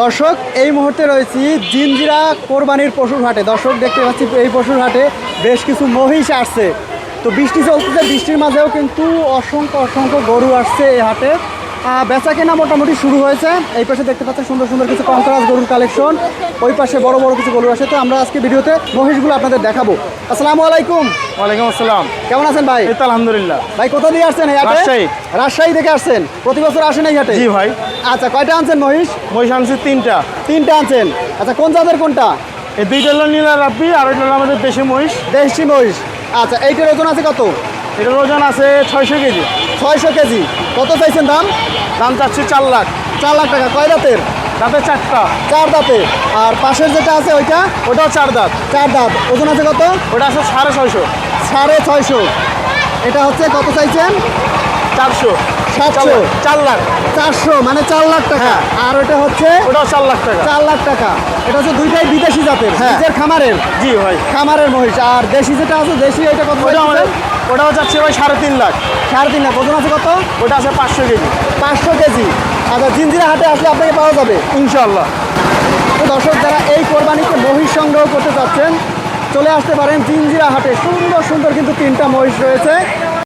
দর্শক, এই মুহূর্তে রয়েছি জিনজিরা কোরবানির পশুর হাটে। দর্শক, দেখতে পাচ্ছি এই পশুর হাটে বেশ কিছু মহিষ আসছে। তো বৃষ্টি চলতেছে, বৃষ্টির মাঝেও কিন্তু অসংখ্য অসংখ্য গরু আসছে এই হাটে। বেচা কেনা মোটামুটি শুরু হয়েছে। এই পাশে দেখতে পাচ্ছেন সুন্দর সুন্দর কিছু কঙ্করাজ গরুর কালেকশন। ওই পাশে বড় বড় কিছু গরু আছে। তো আমরা আজকে ভিডিওতে মহিষগুলো আপনাদের দেখাবো। আসসালামু আলাইকুম। ওয়ালাইকুম আসসালাম। কেমন আছেন ভাই? এই তো আলহামদুলিল্লাহ। ভাই কোথা দিয়ে আসছেন এই হাটে? রাজশাহী। রাজশাহী থেকে আসছেন। প্রতি বছর আসেন এই হাটে? জি ভাই। আচ্ছা কয়টা আনছেন মহিষ? মহিষ আনছি তিনটা। তিনটা আনছেন। আচ্ছা কোন জাতের কোনটা? এই দুইটা হলো নীলা রাব্বি আর ওইটা হলো আমাদের দেশি মহিষ। দেশি মহিষ। আচ্ছা এইটার ওজন আছে কত? এটার ওজন আছে ছয়শো কেজি। ছয়শো কেজি। কত চাইছেন দাম? দাম চাচ্ছি চার লাখ। চার লাখ টাকা। কয় দাঁতের? দাঁতে চারটা। চার দাঁতে। আর পাশের যেটা আছে ওইটা? ওটাও চার দাঁত। চার দাঁত। ওজন আছে কত? ওটা আছে সাড়ে ছয়শো। সাড়ে ছয়শো। এটা হচ্ছে কত চাইছেন? চারশো। সাতশো। চার লাখ। চারশো মানে চার লাখ টাকা। হ্যাঁ। আর ওটা হচ্ছে ওটাও চার লাখ টাকা। চার লাখ টাকা। এটা হচ্ছে দুইটাই বিদেশি জাতের হ্যাঁ। নিজের খামারের। জি ভাই। খামারের মহিষ। আর দেশি যেটা আছে দেশি এটা কত ওটা আমাদের? ওটাও চাচ্ছি ভাই সাড়ে তিন লাখ। সাড়ে তিন লাখ। ওজন আছে কত? ওটা আছে পাঁচশো কেজি। পাঁচশো কেজি। আচ্ছা জিঞ্জিরা হাটে আসলে আপনাকে পাওয়া যাবে। ইনশাল্লাহ তো দর্শক যারা এই কোরবানিতে মহিষ সংগ্রহ করতে চাচ্ছেন চলে আসতে পারেন জিঞ্জিরা হাটে। সুন্দর সুন্দর কিন্তু তিনটা মহিষ রয়েছে।